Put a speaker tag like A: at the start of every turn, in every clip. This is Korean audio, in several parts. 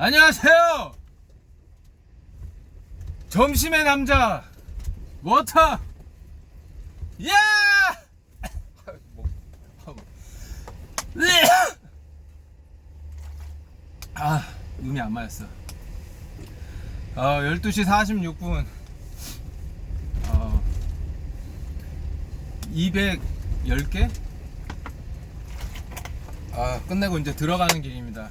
A: 안녕하세요. 점심의 남자 워터. 야! 아, 눈이 안 맞았어. 어, 12시 46분. 어, 210개? 아, 끝내고 이제 들어가는 길입니다.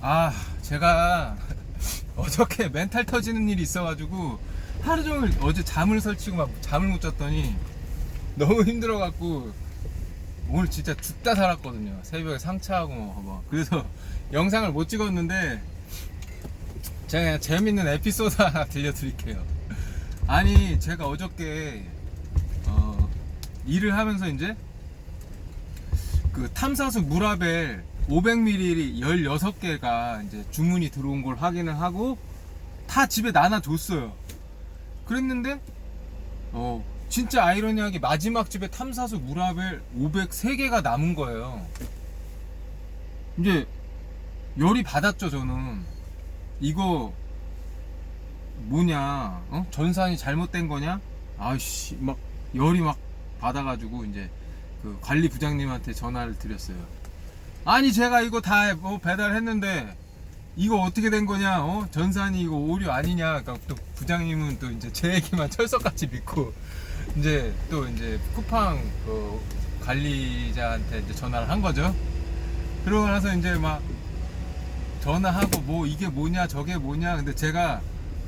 A: 아, 제가 어저께 멘탈 터지는 일이 있어가지고 하루 종일 어제 잠을 설치고 막 잠을 못 잤더니 너무 힘들어갖고 오늘 진짜 죽다 살았거든요. 새벽에 상차하고 뭐, 뭐. 그래서 영상을 못 찍었는데 제가 그냥 재밌는 에피소드 하나 들려드릴게요. 아니, 제가 어저께 어, 일을 하면서 이제 그 탐사수 무라벨 500ml 16개가 이제 주문이 들어온 걸 확인을 하고 다 집에 나눠줬어요. 그랬는데 어 진짜 아이러니하게 마지막 집에 탐사수 무라벨 503개가 남은 거예요. 이제 열이 받았죠 저는 이거 뭐냐 어? 전산이 잘못된 거냐 아씨 막 열이 막 받아가지고 이제 그 관리 부장님한테 전화를 드렸어요. 아니 제가 이거 다 뭐 배달했는데 이거 어떻게 된 거냐? 어? 전산이 이거 오류 아니냐? 그러니까 또 부장님은 또 이제 제 얘기만 철석같이 믿고 이제 또 이제 쿠팡 그 관리자한테 이제 전화를 한 거죠. 그러고 나서 이제 막 전화하고 뭐 이게 뭐냐 저게 뭐냐 근데 제가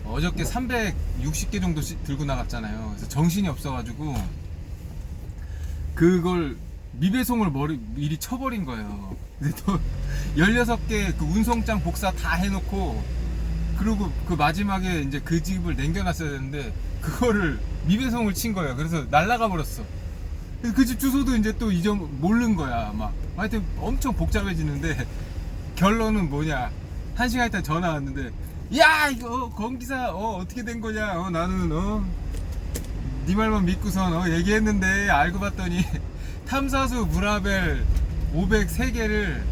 A: 어저께 360개 정도 씩 들고 나갔잖아요. 그래서 정신이 없어가지고 그걸 미배송을 머리, 미리 쳐버린 거예요. 근데 또 16개 그 운송장 복사 다 해놓고 그리고 그 마지막에 이제 그 집을 남겨놨어야 되는데 그거를 미배송을 친 거예요. 그래서 날라가 버렸어. 그래서 그집 주소도 이제 또 잊어 모르는 거야. 막 하여튼 엄청 복잡해지는데 결론은 뭐냐? 한 시간 있다 전화 왔는데 야 이거 건기사 어 어떻게 된 거냐? 어 나는 어네 말만 믿고선 어 얘기했는데 알고 봤더니 탐사수 무라벨 503개를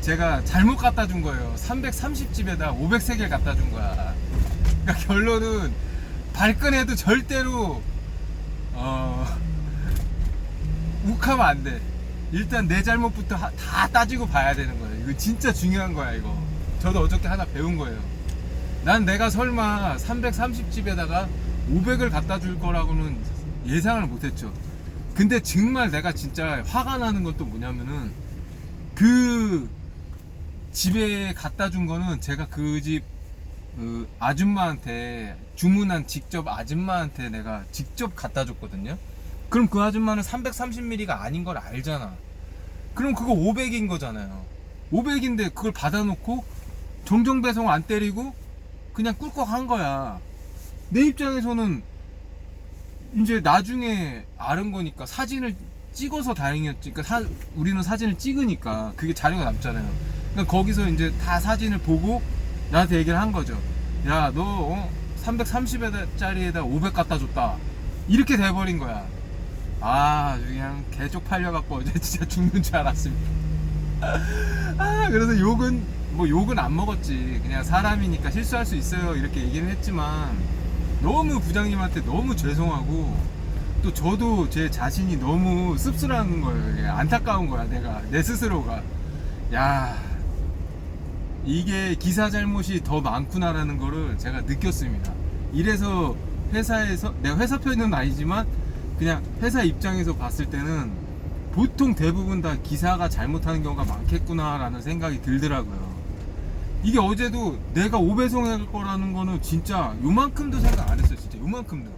A: 제가 잘못 갖다 준 거예요. 330집에다 503개를 갖다 준 거야. 그러니까 결론은 발끈해도 절대로 어 욱하면 안 돼. 일단 내 잘못부터 하- 다 따지고 봐야 되는 거예요. 이거 진짜 중요한 거야, 이거. 저도 어저께 하나 배운 거예요. 난 내가 설마 330집에다가 500을 갖다 줄 거라고는 예상을 못 했죠. 근데 정말 내가 진짜 화가 나는 건 또 뭐냐면은 그 집에 갖다 준 거는 제가 그집 그 아줌마한테 주문한 직접 아줌마한테 내가 직접 갖다 줬거든요. 그럼 그 아줌마는 330ml가 아닌 걸 알잖아. 그럼 그거 500인 거잖아요. 500인데 그걸 받아놓고 정정 배송 안 때리고 그냥 꿀꺽 한 거야. 내 입장에서는 이제 나중에 아는 거니까 사진을 찍어서 다행이었지. 그러니까 사- 우리는 사진을 찍으니까 그게 자료가 남잖아요. 그러니까 거기서 이제 다 사진을 보고 나한테 얘기를 한 거죠. 야, 너 어? 330짜리에다 500 갖다 줬다. 이렇게 돼버린 거야. 아, 그냥 개쪽 팔려갖고 어제 진짜 죽는 줄 알았습니다. 아, 그래서 욕은, 뭐 욕은 안 먹었지. 그냥 사람이니까 실수할 수 있어요. 이렇게 얘기는 했지만, 너무 부장님한테 너무 죄송하고, 또 저도 제 자신이 너무 씁쓸한 거예요. 안타까운 거야, 내가. 내 스스로가. 야, 이게 기사 잘못이 더 많구나라는 거를 제가 느꼈습니다. 이래서 회사에서, 내가 회사 편은 아니지만, 그냥 회사 입장에서 봤을 때는 보통 대부분 다 기사가 잘못하는 경우가 많겠구나라는 생각이 들더라고요. 이게 어제도 내가 5배송 할 거라는 거는 진짜 요만큼도 생각 안 했어요. 진짜 요만큼도.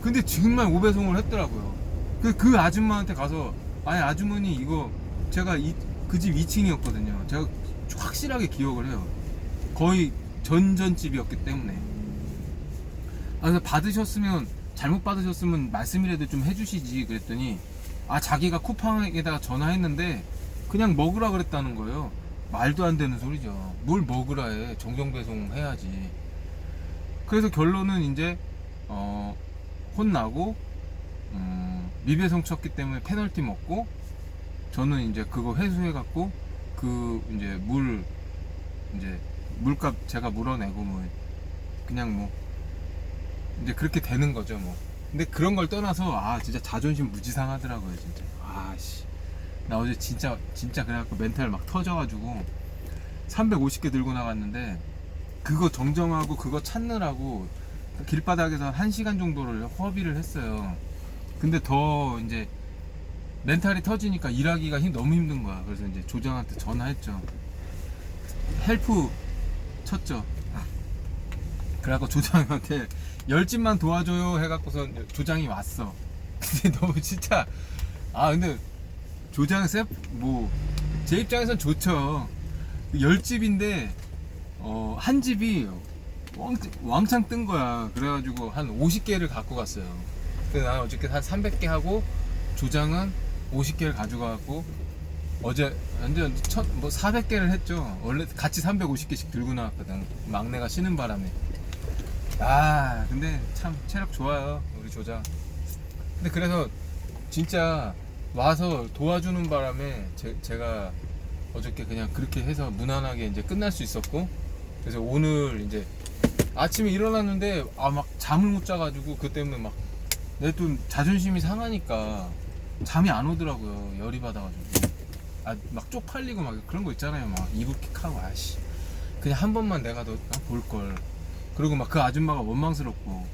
A: 근데 정말 5배송을 했더라고요. 그, 그 아줌마한테 가서 아니 아주머니 이거 제가 그 집 2층이었거든요. 제가 확실하게 기억을 해요. 거의 전전집이었기 때문에. 아, 그래서 받으셨으면 잘못 받으셨으면 말씀이라도 좀 해주시지 그랬더니 아 자기가 쿠팡에다가 전화했는데 그냥 먹으라 그랬다는 거예요. 말도 안 되는 소리죠. 뭘 먹으라 해. 정정 배송 해야지. 그래서 결론은 이제 어, 혼나고 음, 미배송 쳤기 때문에 페널티 먹고 저는 이제 그거 회수해 갖고 그 이제 물 이제 물값 제가 물어내고 뭐 그냥 뭐 이제 그렇게 되는 거죠 뭐 근데 그런 걸 떠나서 아 진짜 자존심 무지 상하더라고요 진짜 아씨 나 어제 진짜 진짜 그래갖고 멘탈 막 터져가지고 350개 들고 나갔는데 그거 정정하고 그거 찾느라고 길바닥에서 1시간 정도를 허비를 했어요. 근데 더 이제 멘탈이 터지니까 일하기가 힘, 너무 힘든 거야. 그래서 이제 조장한테 전화했죠. 헬프 쳤죠. 그래갖고 조장한테 열집만 도와줘요 해갖고서 조장이 왔어. 근데 너무 진짜 아 근데 조장 쌤뭐제 입장에선 좋죠. 열 집인데 어, 한 집이 왕, 왕창 뜬 거야. 그래가지고 한 50개를 갖고 갔어요. 근데 난 어저께 한 300개 하고 조장은 50개를 가져가갖고 어제 완전 첫, 뭐 400개를 했죠. 원래 같이 350개씩 들고 나왔거든. 막내가 쉬는 바람에. 아 근데 참 체력 좋아요. 우리 조장. 근데 그래서 진짜 와서 도와주는 바람에 제, 제가 어저께 그냥 그렇게 해서 무난하게 이제 끝날 수 있었고 그래서 오늘 이제 아침에 일어났는데 아 막 잠을 못 자가지고 그 때문에 막 내 또 자존심이 상하니까 잠이 안 오더라고요. 열이 받아가지고. 아 막 쪽팔리고 막 그런 거 있잖아요. 막 이불킥하고 아씨. 그냥 한 번만 내가 너볼 걸. 그리고 막 그 아줌마가 원망스럽고.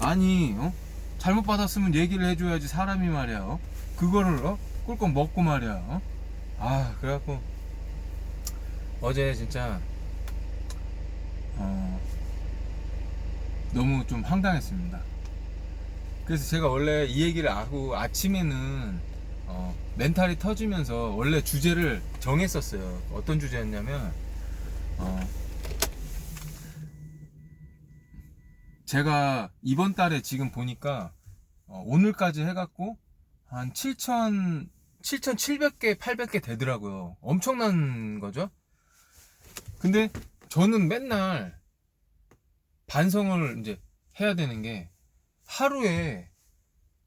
A: 아니 어 잘못 받았으면 얘기를 해줘야지 사람이 말이야 어? 그거를 어 꿀꺽 먹고 말이야 어? 아 그래갖고 어제 진짜 어 너무 좀 황당했습니다. 그래서 제가 원래 이 얘기를 하고 아침에는 어, 멘탈이 터지면서 원래 주제를 정했었어요. 어떤 주제였냐면 어, 제가 이번 달에 지금 보니까 어, 오늘까지 해갖고 한 7천 7,700개, 800개 되더라고요. 엄청난 거죠? 근데 저는 맨날 반성을 이제 해야 되는 게 하루에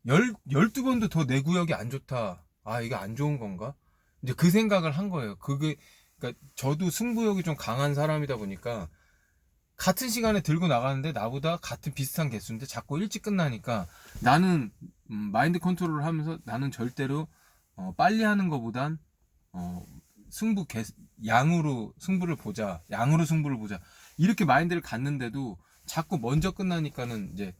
A: 열, 12번도 더 내 구역이 안 좋다. 아, 이게 안 좋은 건가? 이제 그 생각을 한 거예요. 그게, 그러니까 저도 승부욕이 좀 강한 사람이다 보니까 같은 시간에 들고 나가는데 나보다 같은 비슷한 개수인데 자꾸 일찍 끝나니까 나는 음, 마인드 컨트롤을 하면서 나는 절대로 어, 빨리 하는 것보단 어, 승부 개, 양으로 승부를 보자 양으로 승부를 보자. 이렇게 마인드를 갖는데도 자꾸 먼저 끝나니까는 이제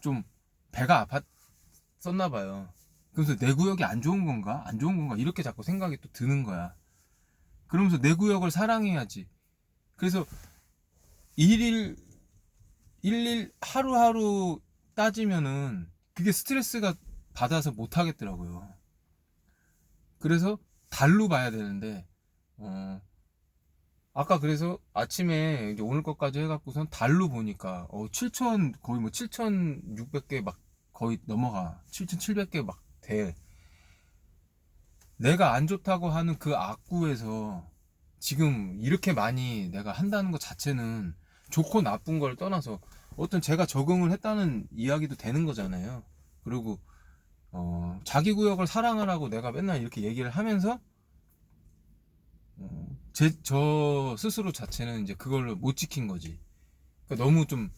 A: 좀 배가 아팠었나 봐요. 그래서 내 구역이 안 좋은 건가? 안 좋은 건가? 이렇게 자꾸 생각이 또 드는 거야. 그러면서 내 구역을 사랑해야지. 그래서 일일 일일 하루하루 따지면은 그게 스트레스가 받아서 못 하겠더라고요. 그래서 달로 봐야 되는데 어 아까 그래서 아침에 이제 오늘 것까지 해갖고선 달로 보니까 어 7천 거의 뭐 7,600개 막 거의 넘어가 7,700개 막 돼. 내가 안 좋다고 하는 그 악구에서 지금 이렇게 많이 내가 한다는 것 자체는 좋고 나쁜 걸 떠나서 어떤 제가 적응을 했다는 이야기도 되는 거잖아요. 그리고 어, 자기 구역을 사랑하라고 내가 맨날 이렇게 얘기를 하면서 어, 제, 저 스스로 자체는 이제 그걸 못 지킨 거지. 그러니까 너무 좀,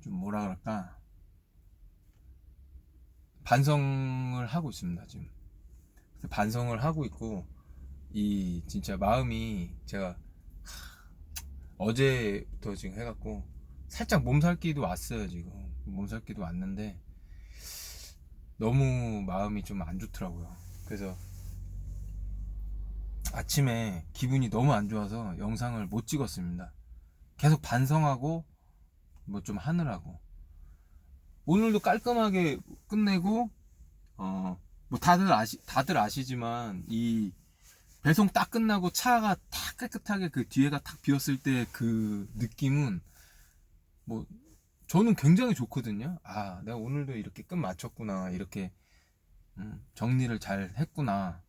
A: 좀 뭐라 그럴까. 반성을 하고 있습니다, 지금. 반성을 하고 있고, 이 진짜 마음이 제가 어제부터 지금 해갖고 살짝 몸살기도 왔어요 지금. 몸살기도 왔는데 너무 마음이 좀 안 좋더라고요. 그래서 아침에 기분이 너무 안 좋아서 영상을 못 찍었습니다. 계속 반성하고 뭐 좀 하느라고. 오늘도 깔끔하게 끝내고 어뭐 다들 아시 다들 아시지만 이 배송 딱 끝나고 차가 딱 깨끗하게 그 뒤에가 탁 비었을 때 그 느낌은 뭐 저는 굉장히 좋거든요. 아, 내가 오늘도 이렇게 끝 맞췄구나. 이렇게 음, 정리를 잘 했구나.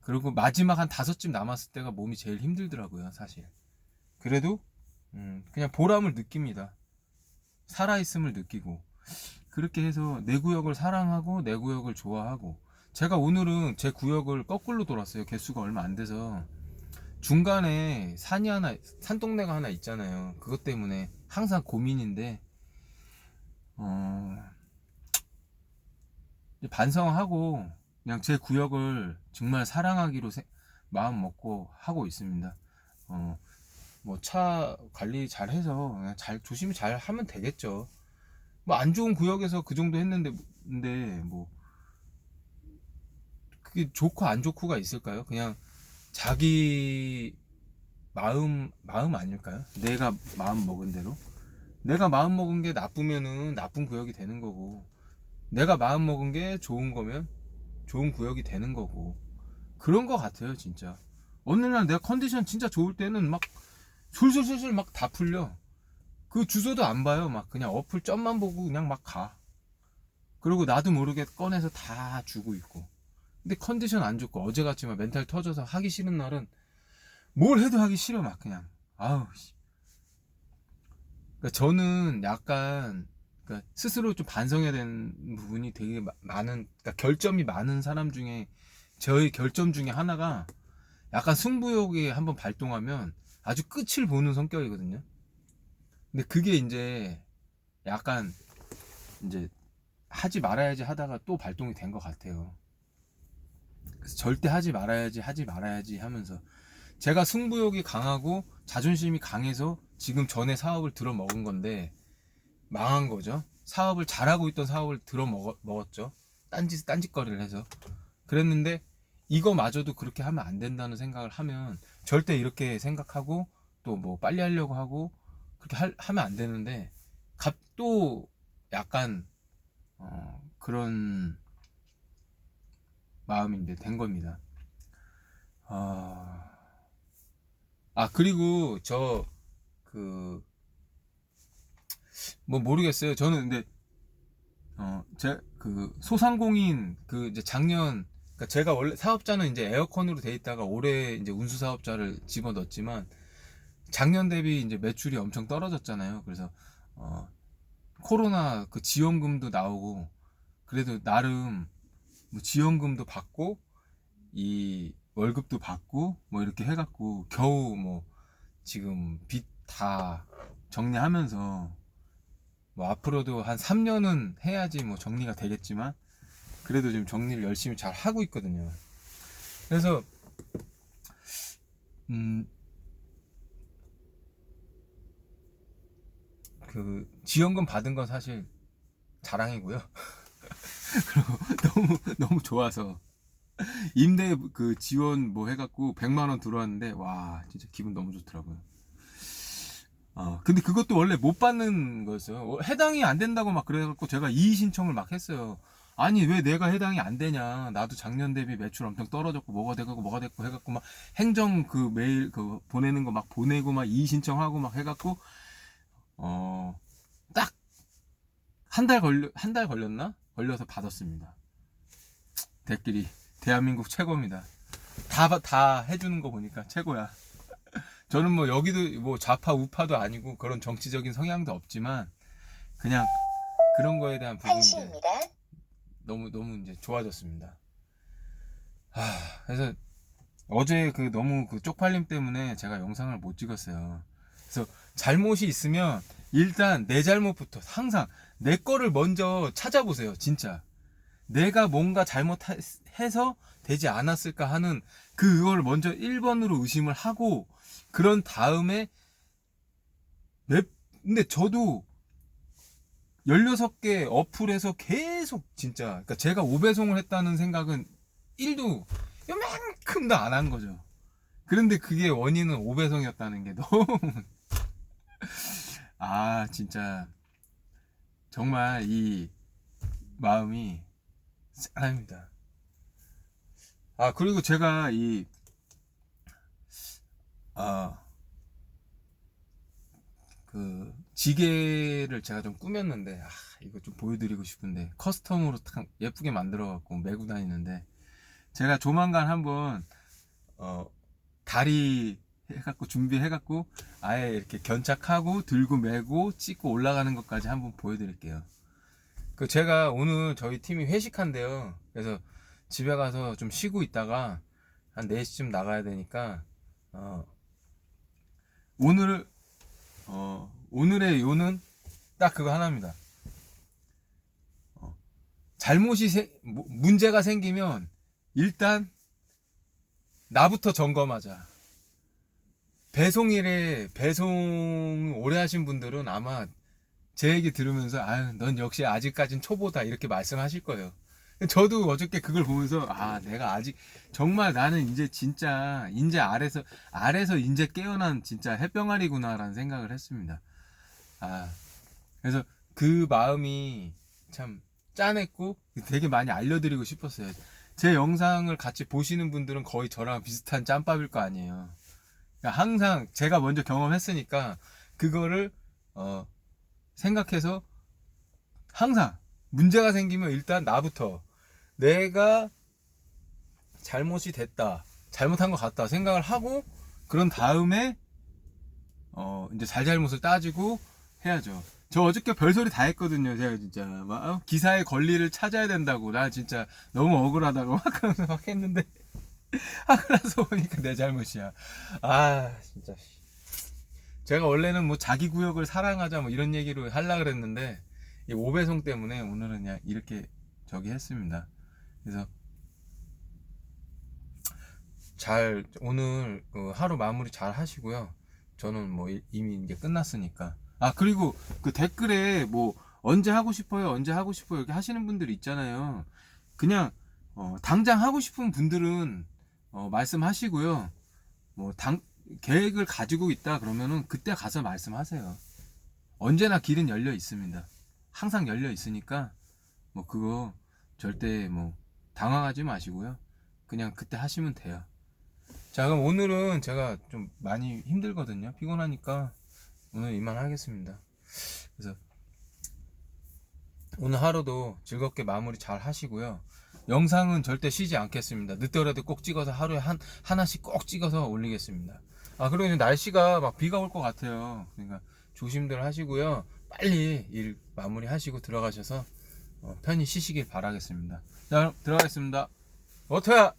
A: 그리고 마지막 한 다섯 집 남았을 때가 몸이 제일 힘들더라고요, 사실. 그래도 음, 그냥 보람을 느낍니다. 살아있음을 느끼고 그렇게 해서 내 구역을 사랑하고 내 구역을 좋아하고 제가 오늘은 제 구역을 거꾸로 돌았어요. 개수가 얼마 안 돼서 중간에 산이 하나 산동네가 하나 있잖아요. 그것 때문에 항상 고민인데 어 반성하고 그냥 제 구역을 정말 사랑하기로 세- 마음 먹고 하고 있습니다. 어, 뭐 차 관리 잘 해서 잘 조심히 잘 하면 되겠죠. 뭐 안 좋은 구역에서 그 정도 했는데 근데 뭐 그게 좋고 안 좋고가 있을까요? 그냥 자기 마음 마음 아닐까요? 내가 마음 먹은 대로? 내가 마음 먹은 게 나쁘면은 나쁜 구역이 되는 거고 내가 마음 먹은 게 좋은 거면 좋은 구역이 되는 거고 그런 거 같아요 진짜. 어느 날 내가 컨디션 진짜 좋을 때는 막 술술술술 막 다 풀려. 그 주소도 안 봐요. 막 그냥 어플 점만 보고 그냥 막 가. 그리고 나도 모르게 꺼내서 다 주고 있고 근데 컨디션 안 좋고 어제 같이 막 멘탈 터져서 하기 싫은 날은 뭘 해도 하기 싫어 막 그냥 아우 씨. 그러니까 저는 약간 그러니까 스스로 좀 반성해야 되는 부분이 되게 마- 많은 그러니까 결점이 많은 사람 중에 저의 결점 중에 하나가 약간 승부욕이 한번 발동하면 아주 끝을 보는 성격이거든요. 근데 그게 이제 약간 이제 하지 말아야지 하다가 또 발동이 된 것 같아요. 절대 하지 말아야지 하지 말아야지 하면서 제가 승부욕이 강하고 자존심이 강해서 지금 전에 사업을 들어 먹은 건데 망한 거죠. 사업을 잘하고 있던 사업을 들어 먹, 먹었죠. 딴짓 딴짓거리를 해서 그랬는데 이거마저도 그렇게 하면 안 된다는 생각을 하면 절대 이렇게 생각하고 또 뭐 빨리 하려고 하고 그렇게 할- 하면 안 되는데 갑 또 약간 어, 그런 마음인데 된 겁니다. 아, 아 그리고 저 그 뭐 모르겠어요. 저는 근데 어제 그 소상공인 그 이제 작년 그러니까 제가 원래 사업자는 이제 에어컨으로 돼 있다가 올해 이제 운수 사업자를 집어 넣었지만 작년 대비 이제 매출이 엄청 떨어졌잖아요. 그래서 어 코로나 그 지원금도 나오고 그래도 나름 뭐 지원금도 받고 이 월급도 받고 뭐 이렇게 해갖고 겨우 뭐 지금 빚 다 정리하면서 뭐 앞으로도 한 3년은 해야지 뭐 정리가 되겠지만 그래도 지금 정리를 열심히 잘 하고 있거든요. 그래서 음, 그 지원금 받은 건 사실 자랑이고요. 그리고 너무 너무 좋아서 임대 그 지원 뭐 해갖고 100만 원 들어왔는데 와 진짜 기분 너무 좋더라고요. 어 근데 그것도 원래 못 받는 거였어요. 어, 해당이 안 된다고 막 그래갖고 제가 이의 신청을 막 했어요. 아니 왜 내가 해당이 안 되냐? 나도 작년 대비 매출 엄청 떨어졌고 뭐가 되고 뭐가 됐고 해갖고 막 행정 그 메일 그 보내는 거 막 보내고 막 이의 신청하고 막 해갖고 어 딱 한 달 걸려 한 달 걸렸나? 걸려서 받았습니다. 대끼리 대한민국 최고입니다. 다 다 해주는 거 보니까 최고야. 저는 뭐 여기도 뭐 좌파 우파도 아니고 그런 정치적인 성향도 없지만 그냥 그런 거에 대한 부분이. 너무 너무 이제 좋아졌습니다. 아 그래서 어제 그 너무 그 쪽팔림 때문에 제가 영상을 못 찍었어요. 그래서 잘못이 있으면 일단 내 잘못부터 항상 내 거를 먼저 찾아보세요. 진짜 내가 뭔가 잘못해서 되지 않았을까 하는 그걸 먼저 1번으로 의심을 하고 그런 다음에 몇 근데 저도 16개 어플에서 계속 진짜 그러니까 제가 5배송을 했다는 생각은 1도 요만큼도 안 한 거죠. 그런데 그게 원인은 5배송이었다는 게 너무 아 진짜 정말 이 마음이 짠합니다. 아 그리고 제가 이 아, 그 지게를 제가 좀 꾸몄는데 아, 이거 좀 보여드리고 싶은데 커스텀으로 탁 예쁘게 만들어갖고 메고 다니는데 제가 조만간 한번 어 다리 해갖고 준비해갖고 아예 이렇게 견착하고 들고 메고 찍고 올라가는 것까지 한번 보여드릴게요. 그 제가 오늘 저희 팀이 회식한대요. 그래서 집에 가서 좀 쉬고 있다가 한 4시쯤 나가야 되니까 어, 오늘 어, 오늘의 요는 딱 그거 하나입니다. 어, 잘못이 세- 뭐- 문제가 생기면 일단 나부터 점검하자. 배송일에 배송 오래 하신 분들은 아마 제 얘기 들으면서 아유 넌 역시 아직까진 초보다 이렇게 말씀하실 거예요. 저도 어저께 그걸 보면서 아 내가 아직 정말 나는 이제 진짜 인제 아래서 아래서 인제 깨어난 진짜 햇병아리구나라는 생각을 했습니다. 아 그래서 그 마음이 참 짠했고 되게 많이 알려드리고 싶었어요. 제 영상을 같이 보시는 분들은 거의 저랑 비슷한 짬밥일 거 아니에요. 그러니까 항상 제가 먼저 경험했으니까 그거를 어, 생각해서 항상 문제가 생기면 일단 나부터 내가 잘못이 됐다, 잘못한 것 같다 생각을 하고 그런 다음에 어 이제 잘잘못을 따지고 해야죠. 저 어저께 별소리 다 했거든요. 제가 진짜 막 어? 기사의 권리를 찾아야 된다고 나 진짜 너무 억울하다고 막 그러면서 막 했는데 하고 나서 보니까 내 잘못이야. 아 진짜. 제가 원래는 뭐 자기 구역을 사랑하자 뭐 이런 얘기로 하려 그랬는데 이 오배송 때문에 오늘은 그냥 이렇게 저기 했습니다. 그래서 잘 오늘 그 하루 마무리 잘 하시고요. 저는 뭐 이- 이미 이제 끝났으니까. 아 그리고 그 댓글에 뭐 언제 하고 싶어요, 언제 하고 싶어요 이렇게 하시는 분들 있잖아요. 그냥 어, 당장 하고 싶은 분들은 어, 말씀하시고요. 뭐 당 계획을 가지고 있다 그러면은 그때 가서 말씀하세요. 언제나 길은 열려 있습니다. 항상 열려 있으니까 뭐 그거 절대 뭐 당황하지 마시고요. 그냥 그때 하시면 돼요. 자 그럼 오늘은 제가 좀 많이 힘들거든요. 피곤하니까 오늘 이만 하겠습니다. 그래서 오늘 하루도 즐겁게 마무리 잘 하시고요. 영상은 절대 쉬지 않겠습니다. 늦더라도 꼭 찍어서 하루에 한, 하나씩 꼭 찍어서 올리겠습니다. 아, 그리고 이제 날씨가 막 비가 올 것 같아요. 그러니까 조심들 하시고요. 빨리 일 마무리 하시고 들어가셔서 어, 편히 쉬시길 바라겠습니다. 자, 들어가겠습니다. 워터야!